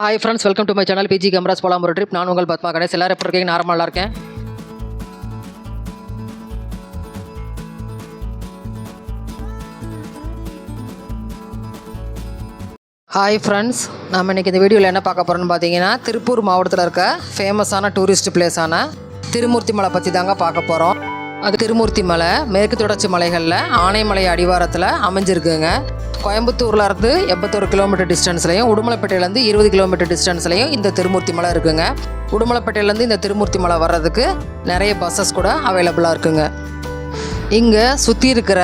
Hi friends welcome to my channel PG cameras போலாம் ஒரு trip நான் உங்கள் பத்மா கணேஷ். எல்லாரும் எப்படி இருக்கீங்க? நார்மலாக இருக்கேன். ஹாய் ஃப்ரெண்ட்ஸ் நம்ம இன்றைக்கி இந்த வீடியோவில் என்ன பார்க்க போகிறோம்னு பார்த்தீங்கன்னா திருப்பூர் மாவட்டத்தில் இருக்க ஃபேமஸான டூரிஸ்ட் பிளேஸான திருமூர்த்தி மலை பற்றி தாங்க பார்க்க போகிறோம் அது திருமூர்த்தி மலை மேற்கு தொடர்ச்சி மலைகளில் ஆனைமலை அடிவாரத்தில் அமைஞ்சிருக்குங்க. கோயம்புத்தூர்ல இருந்து எண்பத்தொரு கிலோமீட்டர் டிஸ்டன்ஸ்லையும் உடுமலைப்பேட்டையிலேருந்து இருபது கிலோமீட்டர் டிஸ்டன்ஸ்லையும் இந்த திருமூர்த்தி மலை இருக்குங்க. உடுமலைப்பேட்டையிலேருந்து இந்த திருமூர்த்தி மலை வர்றதுக்கு நிறைய பஸ்ஸஸ் கூட அவைலபிளாக இருக்குங்க. இங்கே சுற்றி இருக்கிற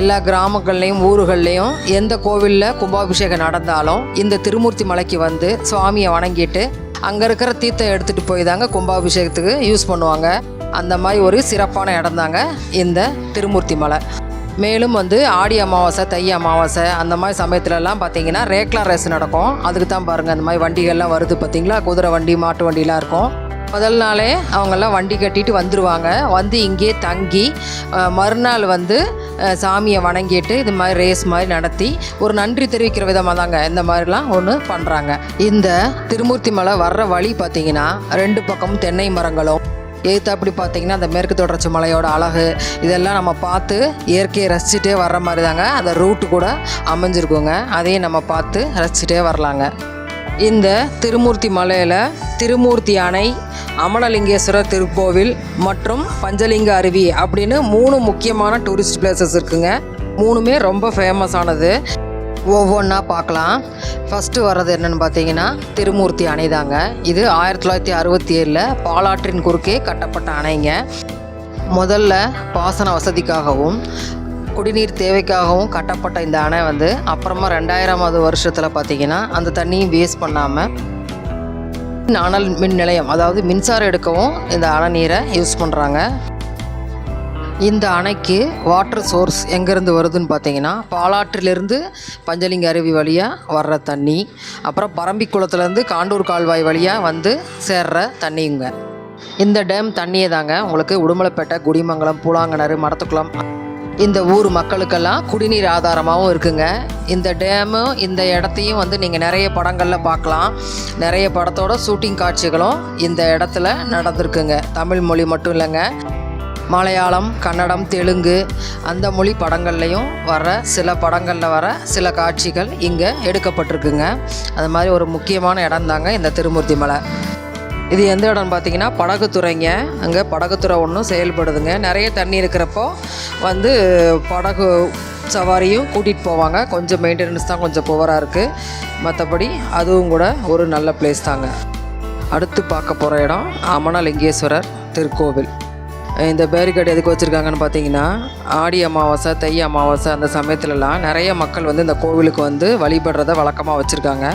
எல்லா கிராமங்கள்லேயும் ஊர்கள்லேயும் எந்த கோவிலில் கும்பாபிஷேகம் நடந்தாலும் இந்த திருமூர்த்தி மலைக்கு வந்து சுவாமியை வணங்கிட்டு அங்கே இருக்கிற தீர்த்தம் எடுத்துகிட்டு போய் தாங்க கும்பாபிஷேகத்துக்கு யூஸ் பண்ணுவாங்க. அந்த மாதிரி ஒரு சிறப்பான இடம் தாங்க இந்த திருமூர்த்தி மலை. மேலும் வந்து ஆடி அமாவாசை தை அமாவாசை அந்த மாதிரி சமயத்துலலாம் பார்த்தீங்கன்னா ரேக்லா ரேஸ் நடக்கும். அதுக்கு தான் பாருங்கள் அந்த மாதிரி வண்டிகள்லாம் வருது பார்த்தீங்களா குதிரை வண்டி மாட்டு வண்டிலாம் இருக்கும். முதல் நாளே அவங்கெல்லாம் வண்டி கட்டிட்டு வந்துடுவாங்க வந்து இங்கேயே தங்கி மறுநாள் வந்து சாமியை வணங்கிட்டு இது மாதிரி ரேஸ் மாதிரி நடத்தி ஒரு நன்றி தெரிவிக்கிற விதமாக தாங்க இந்த மாதிரிலாம் ஒன்று பண்ணுறாங்க இந்த திருமூர்த்தி மலை வர்ற வழி பார்த்தீங்கன்னா ரெண்டு பக்கமும் தென்னை மரங்களும். எதிர்த்தாப்படி பார்த்தீங்கன்னா அந்த மேற்கு தொடர்ச்சி மலையோட அழகு இதெல்லாம் நம்ம பார்த்து இயற்கையை ரசிச்சுட்டே வர்ற மாதிரி தாங்க அந்த ரூட்டு கூட அமைஞ்சிருக்குங்க. அதையும் நம்ம பார்த்து ரசிச்சுட்டே வரலாங்க. இந்த திருமூர்த்தி மலையில் திருமூர்த்தி அணை அமலலிங்கேஸ்வரர் திருக்கோவில் மற்றும் பஞ்சலிங்க அருவி அப்படின்னு மூணு முக்கியமான டூரிஸ்ட் பிளேசஸ் இருக்குங்க. மூணுமே ரொம்ப ஃபேமஸானது ஒவ்வொன்றா பார்க்கலாம். ஃபஸ்ட்டு வர்றது என்னென்னு பார்த்தீங்கன்னா திருமூர்த்தி அணை தாங்க. இது ஆயிரத்தி தொள்ளாயிரத்தி அறுபத்தி ஏழில் பாலாற்றின் குறுக்கே கட்டப்பட்ட அணைங்க முதல்ல பாசன வசதிக்காகவும் குடிநீர் தேவைக்காகவும் கட்டப்பட்ட இந்த அணை வந்து அப்புறமா ரெண்டாயிரமாவது வருஷத்தில் பார்த்தீங்கன்னா அந்த தண்ணியும் வேஸ்ட் பண்ணாமல் அனல் மின் நிலையம் அதாவது மின்சாரம் எடுக்கவும் இந்த அணை நீரை யூஸ் பண்ணுறாங்க இந்த அணைக்கு வாட்டர் சோர்ஸ் எங்கேருந்து வருதுன்னு பார்த்தீங்கன்னா பாலாற்றிலிருந்து பஞ்சலிங்க அருவி வழியாக வர்ற தண்ணி அப்புறம் பரம்பிக்குளத்துலேருந்து காண்டூர் கால்வாய் வழியாக வந்து சேர்ற தண்ணிங்க இந்த டேம் தண்ணியே தாங்க உங்களுக்கு உடுமலைப்பேட்டை குடிமங்கலம் பூலாங்கணறு மடத்துக்குளம் இந்த ஊர் மக்களுக்கெல்லாம் குடிநீர் ஆதாரமாகவும் இருக்குங்க. இந்த டேமு இந்த இடத்தையும் வந்து நீங்கள் நிறைய படங்களில் பார்க்கலாம். நிறைய படத்தோட ஷூட்டிங் காட்சிகளும் இந்த இடத்துல நடந்திருக்குங்க. தமிழ் மொழி மட்டும் இல்லைங்க. மலையாளம் கன்னடம் தெலுங்கு அந்த மொழி படங்கள்லையும் வர சில படங்களில் வர சில காட்சிகள் இங்கே எடுக்கப்பட்டிருக்குங்க. அது மாதிரி ஒரு முக்கியமான இடம் தாங்க இந்த திருமூர்த்தி மலை. இது எந்த இடம்னு பார்த்தீங்கன்னா படகுத்துறைங்க. அங்கே படகுத்துறை ஒன்றும் செயல்படுதுங்க. நிறைய தண்ணி இருக்கிறப்போ வந்து படகு சவாரியும் கூட்டிகிட்டு போவாங்க. கொஞ்சம் மெயின்டெனன்ஸ் தான் கொஞ்சம் புவராக இருக்குது மற்றபடி அதுவும் கூட ஒரு நல்ல பிளேஸ் தாங்க. அடுத்து பார்க்க போகிற இடம் அமனலிங்கேஸ்வரர் திருக்கோவில். இந்த பேரிகார்டு எதுக்கு வச்சுருக்காங்கன்னு பார்த்தீங்கன்னா ஆடி அமாவாசை தை அமாவாசை அந்த சமயத்துலலாம் நிறைய மக்கள் வந்து இந்த கோவிலுக்கு வந்து வழிபடுறத வழக்கமாக வச்சுருக்காங்க.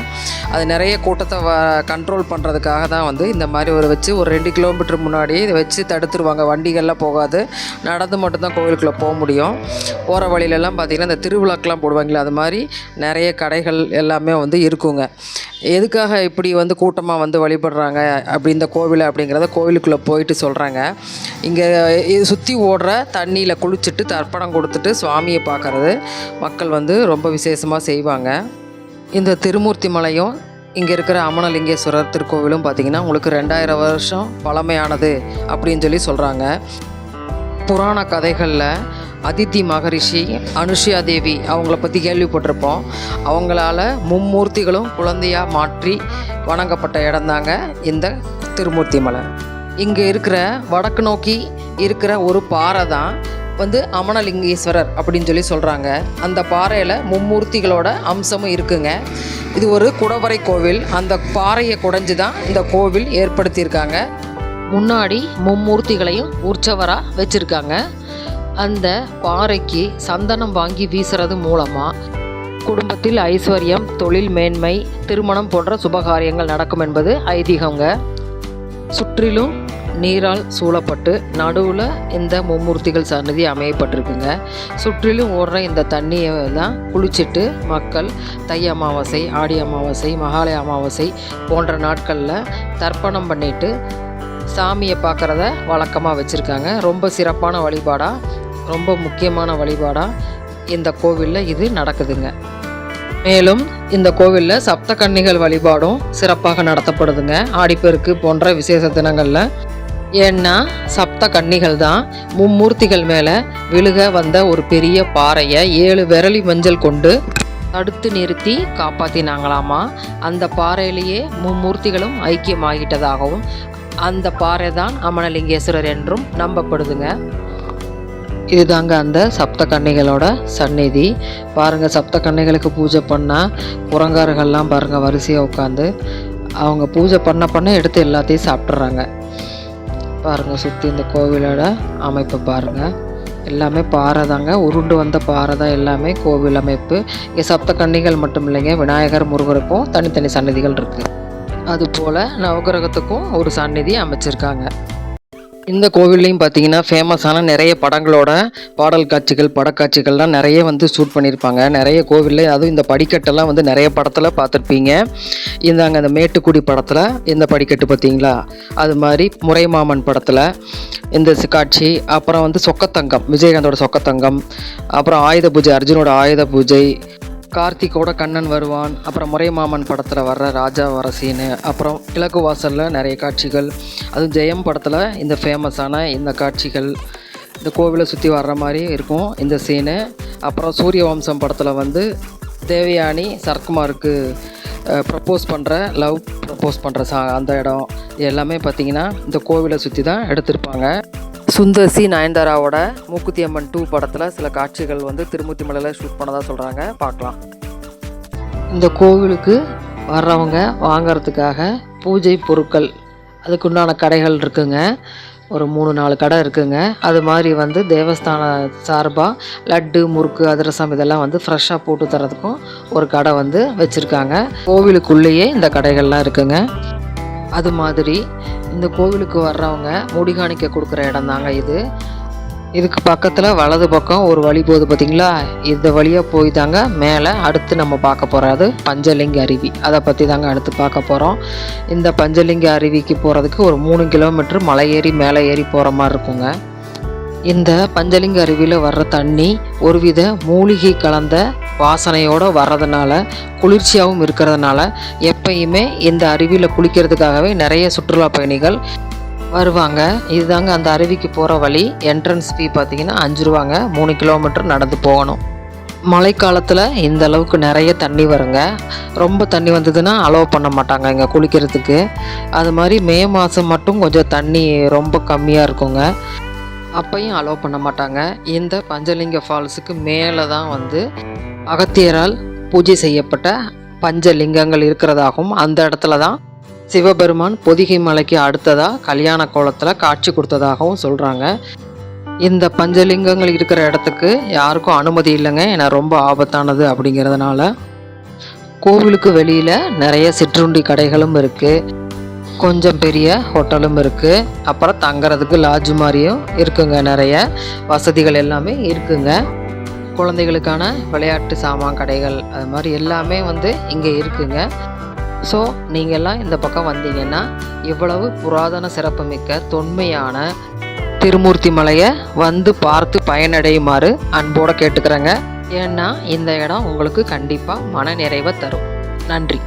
அது நிறைய கூட்டத்தை வ கண்ட்ரோல் பண்ணுறதுக்காக தான் வந்து இந்த மாதிரி ஒரு வச்சு ஒரு ரெண்டு கிலோமீட்டர் முன்னாடி இதை வச்சு தடுத்துருவாங்க. வண்டிகள்லாம் போகாது. நடந்து மட்டும்தான் கோவிலுக்குள்ளே போக முடியும். போகிற வழியிலலாம் பார்த்திங்கன்னா இந்த திருவிழாக்கெலாம் போடுவாங்களே அது மாதிரி நிறைய கடைகள் எல்லாமே வந்து இருக்குங்க. எதுக்காக இப்படி வந்து கூட்டமாக வந்து வழிபடுறாங்க அப்படி இந்த கோவில் அப்படிங்கிறத கோவிலுக்குள்ளே போயிட்டு சொல்கிறாங்க இங்கே சுற்றி ஓடுற தண்ணியில் குளிச்சுட்டு தர்ப்பணம் கொடுத்துட்டு சுவாமியை பார்க்குறது மக்கள் வந்து ரொம்ப விசேஷமாக செய்வாங்க. இந்த திருமூர்த்தி மலையும் இங்கே இருக்கிற அமனலிங்கேஸ்வரர் திருக்கோவிலும் பார்த்திங்கன்னா உங்களுக்கு ரெண்டாயிரம் வருஷம் பழமையானது அப்படின்னு சொல்லி சொல்கிறாங்க புராண கதைகளில் அதித்தி மகரிஷி அனுஷியா தேவி அவங்கள பற்றி கேள்விப்பட்டிருப்போம். அவங்களால மும்மூர்த்திகளும் குழந்தையாக மாற்றி வணங்கப்பட்ட இடம்தாங்க இந்த திருமூர்த்தி மலை இங்கே இருக்கிற வடக்கு நோக்கி இருக்கிற ஒரு பாறை தான் வந்து அமனலிங்கேஸ்வரர் அப்படின்னு சொல்லி சொல்கிறாங்க அந்த பாறையில் மும்மூர்த்திகளோட அம்சமும் இருக்குங்க. இது ஒரு குடவரை கோவில். அந்த பாறையை குடைஞ்சு தான் இந்த கோவில் ஏற்படுத்தியிருக்காங்க. முன்னாடி மும்மூர்த்திகளையும் உற்சவராக வச்சுருக்காங்க. அந்த பாறைக்கு சந்தனம் வாங்கி வீசுறது மூலமாக குடும்பத்தில் ஐஸ்வர்யம் தொழில் மேன்மை திருமணம் போன்ற சுபகாரியங்கள் நடக்கும் என்பது ஐதீகங்க. சுற்றிலும் நீரால் சூழப்பட்டு நடுவில் இந்த மும்மூர்த்திகள் சன்னதி அமையப்பட்டிருக்குங்க. சுற்றிலும் ஓடுற இந்த தண்ணியை தான் குளிச்சுட்டு மக்கள் தை அமாவாசை ஆடி அமாவாசை மகாலய அமாவாசை போன்ற நாட்களில் தர்ப்பணம் பண்ணிட்டு சாமியை பார்க்குறத வழக்கமாக வச்சுருக்காங்க. ரொம்ப சிறப்பான வழிபாடாக ரொம்ப முக்கியமான வழிபாடாக இந்த கோவிலில் இது நடக்குதுங்க. மேலும் இந்த கோவிலில் சப்த கன்னிகள் வழிபாடும் சிறப்பாக நடத்தப்படுதுங்க. ஆடிப்பெருக்கு போன்ற விசேஷ தினங்களில். ஏன்னா சப்த கன்னிகள் தான் மும்மூர்த்திகள் மேலே விழுக வந்த ஒரு பெரிய பாறையை ஏழு விரலி மஞ்சள் கொண்டு தடுத்து நிறுத்தி காப்பாற்றினாங்களாமா அந்த பாறையிலேயே மும்மூர்த்திகளும் ஐக்கியமாகிட்டதாகவும் அந்த பாறை தான் அமனலிங்கேஸ்வரர் என்றும் நம்பப்படுதுங்க. இதுதாங்க அந்த சப்த கன்னிகளோட சந்நிதி. பாருங்கள் சப்த கன்னிகளுக்கு பூஜை பண்ணால் புறங்காரர்கள்லாம் பாருங்கள் வரிசையாக உட்காந்து அவங்க பூஜை பண்ண பண்ண எடுத்து எல்லாத்தையும் சாப்பிட்றாங்க பாருங்கள் சுற்றி இந்த கோவிலோட அமைப்பு பாருங்கள் எல்லாமே பாறை தாங்க. உருண்டு வந்த பாறை தான் எல்லாமே கோவில் அமைப்பு. இங்கே சப்த கன்னிகள் மட்டும் இல்லைங்க விநாயகர் முருகருக்கும் தனித்தனி சன்னதிகள் இருக்குது அதுபோல் நவகிரகத்துக்கும் ஒரு சந்நிதி அமைச்சிருக்காங்க. இந்த கோவில்லையும் பார்த்தீங்கன்னா ஃபேமஸான நிறைய படங்களோட பாடல் காட்சிகள் படக்காட்சிகள்லாம் நிறைய வந்து ஷூட் பண்ணியிருப்பாங்க. நிறைய கோவிலில் அதுவும் இந்த படிக்கட்டெல்லாம் வந்து நிறைய படத்தில் பார்த்துருப்பீங்க. இந்தாங்க அந்த மேட்டுக்குடி படத்தில் இந்த படிக்கட்டு பார்த்தீங்களா? அது மாதிரி முறைமாமன் படத்தில் இந்த காட்சி. அப்புறம் வந்து சொக்கத்தங்கம் விஜயகாந்தோட சொக்கத்தங்கம். அப்புறம் ஆயுத பூஜை அர்ஜுனோட ஆயுத பூஜை. கார்த்திக்கோட கண்ணன் வருவான் அப்புறம் முறைமாமன் படத்தில் வர்ற ராஜா வர சீனு அப்புறம் கிழக்கு வாசலில் நிறைய காட்சிகள். அதுவும் ஜெயம் படத்தில் இந்த ஃபேமஸான இந்த காட்சிகள் இந்த கோவிலை சுற்றி வர்ற மாதிரி இருக்கும் இந்த சீனு அப்புறம் சூரிய வம்சம் படத்தில் வந்து தேவயானி சரத்குமாருக்கு ப்ரப்போஸ் பண்ணுற லவ் ப்ரப்போஸ் பண்ணுற சா அந்த இடம். இது எல்லாமே பார்த்திங்கன்னா இந்த கோவிலை சுற்றி தான் எடுத்திருப்பாங்க. சுந்தர் சி. நயன்தாராவோட மூக்குத்தி அம்மன் டூ படத்தில் சில காட்சிகள் வந்து திருமூர்த்தி மலையில் ஷூட் பண்ணதாக சொல்கிறாங்க பார்க்கலாம். இந்த கோவிலுக்கு வர்றவங்க வாங்கறதுக்காக பூஜை பொருட்கள் அதுக்குண்டான கடைகள் இருக்குங்க. ஒரு மூணு நாலு கடை இருக்குங்க. அது மாதிரி வந்து தேவஸ்தான சார்பாக லட்டு முறுக்கு அதிரசம் இதெல்லாம் வந்து ஃப்ரெஷ்ஷாக போட்டு தரதுக்கும் ஒரு கடை வந்து வச்சுருக்காங்க. கோவிலுக்குள்ளேயே இந்த கடைகள்லாம் இருக்குங்க. அது மாதிரி இந்த கோவிலுக்கு வர்றவங்க முடிகாணிக்க கொடுக்குற இடம் தாங்க இது. இதுக்கு பக்கத்தில் வலது பக்கம் ஒரு வழி போகுது பார்த்தீங்களா இந்த வழியாக போய் தாங்க மேலே அடுத்து நம்ம பார்க்க போகிறது பஞ்சலிங்க அருவி. அதை பற்றி தாங்க அடுத்து பார்க்க போகிறோம் இந்த பஞ்சலிங்க அருவிக்கு போகிறதுக்கு ஒரு மூணு கிலோமீட்டர் மலை ஏறி மேலே ஏறி போகிற மாதிரி இருக்குங்க. இந்த பஞ்சலிங்க அருவியில் வர்ற தண்ணி ஒருவித மூலிகை கலந்த வாசனையோடு வர்றதுனால குளிர்ச்சியாகவும் இருக்கிறதுனால எப்பயுமே இந்த அருவியில் குளிக்கிறதுக்காகவே நிறைய சுற்றுலா பயணிகள் வருவாங்க. இதுதாங்க அந்த அருவிக்கு போகிற வழி. என்ட்ரன்ஸ் ஃபீ பார்த்தீங்கன்னா அஞ்சு ரூபாங்க. மூணு கிலோமீட்டர் நடந்து போகணும். மழைக்காலத்தில் இந்த அளவுக்கு நிறைய தண்ணி வருங்க. ரொம்ப தண்ணி வந்ததுன்னா அலோவ் பண்ண மாட்டாங்க இங்கே குளிக்கிறதுக்கு. அது மாதிரி மே மாதம் மட்டும் கொஞ்சம் தண்ணி ரொம்ப கம்மியாக இருக்குங்க. அப்பையும் அலோவ் பண்ண மாட்டாங்க. இந்த பஞ்சலிங்க ஃபால்ஸுக்கு மேலே தான் வந்து அகத்தியரால் பூஜை செய்யப்பட்ட பஞ்சலிங்கங்கள் இருக்கிறதாகவும் அந்த இடத்துல தான் சிவபெருமான் பொதிகை மலைக்கு அடுத்ததாக கல்யாண கோலத்தில் காட்சி கொடுத்ததாகவும் சொல்கிறாங்க இந்த பஞ்சலிங்கங்கள் இருக்கிற இடத்துக்கு யாருக்கும் அனுமதி இல்லைங்க. ஏன்னா ரொம்ப ஆபத்தானது அப்படிங்கிறதுனால. கோவிலுக்கு வெளியில் நிறைய சிற்றுண்டி கடைகளும் இருக்குது கொஞ்சம் பெரிய ஹோட்டலும் இருக்குது அப்புறம் தங்குறதுக்கு லாட்ஜ் மாதிரியும் இருக்குங்க. நிறைய வசதிகள் எல்லாமே இருக்குங்க. குழந்தைகளுக்கான விளையாட்டு சாமான் கடைகள் அது மாதிரி எல்லாமே வந்து இங்கே இருக்குங்க. ஸோ நீங்கள்லாம் இந்த பக்கம் வந்தீங்கன்னா இவ்வளவு புராதன சிறப்புமிக்க தொன்மையான திருமூர்த்தி மலையை வந்து பார்த்து பயனடையுமாறு அன்போடு கேட்டுக்கிறேங்க. ஏன்னா இந்த இடம் உங்களுக்கு கண்டிப்பாக மன நிறைவை தரும். நன்றி.